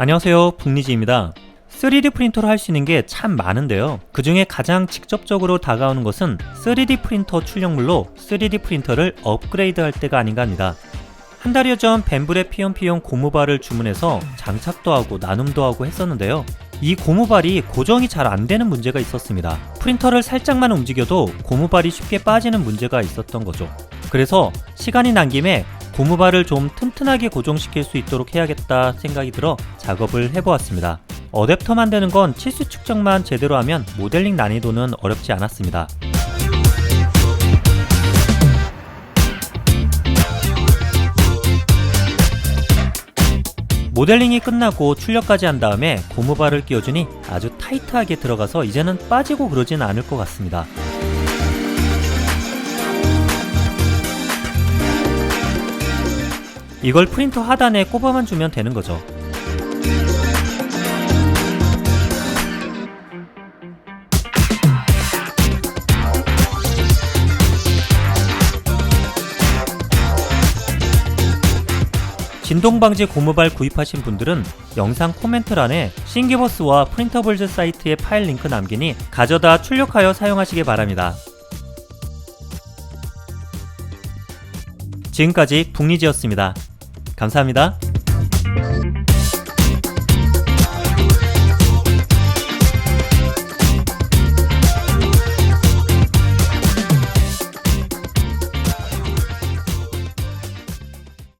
안녕하세요 북리지입니다. 3D 프린터로 할 수 있는 게 참 많은데요. 그 중에 가장 직접적으로 다가오는 것은 3D 프린터 출력물로 3D 프린터를 업그레이드 할 때가 아닌가 합니다. 한 달여 전 벤블의 피용피용 고무발을 주문해서 장착도 하고 나눔도 하고 했었는데요. 이 고무발이 고정이 잘 안 되는 문제가 있었습니다. 프린터를 살짝만 움직여도 고무발이 쉽게 빠지는 문제가 있었던 거죠. 그래서 시간이 난 김에 고무발을 좀 튼튼하게 고정시킬 수 있도록 해야겠다 생각이 들어 작업을 해보았습니다. 어댑터 만드는 건 치수 측정만 제대로 하면 모델링 난이도는 어렵지 않았습니다. 모델링이 끝나고 출력까지 한 다음에 고무발을 끼워주니 아주 타이트하게 들어가서 이제는 빠지고 그러진 않을 것 같습니다. 이걸 프린터 하단에 꼽아만 주면 되는 거죠. 진동 방지 고무발 구입하신 분들은 영상 코멘트란에 싱기버스와 프린터블즈 사이트의 파일 링크 남기니 가져다 출력하여 사용하시기 바랍니다. 지금까지 북리지였습니다. 감사합니다.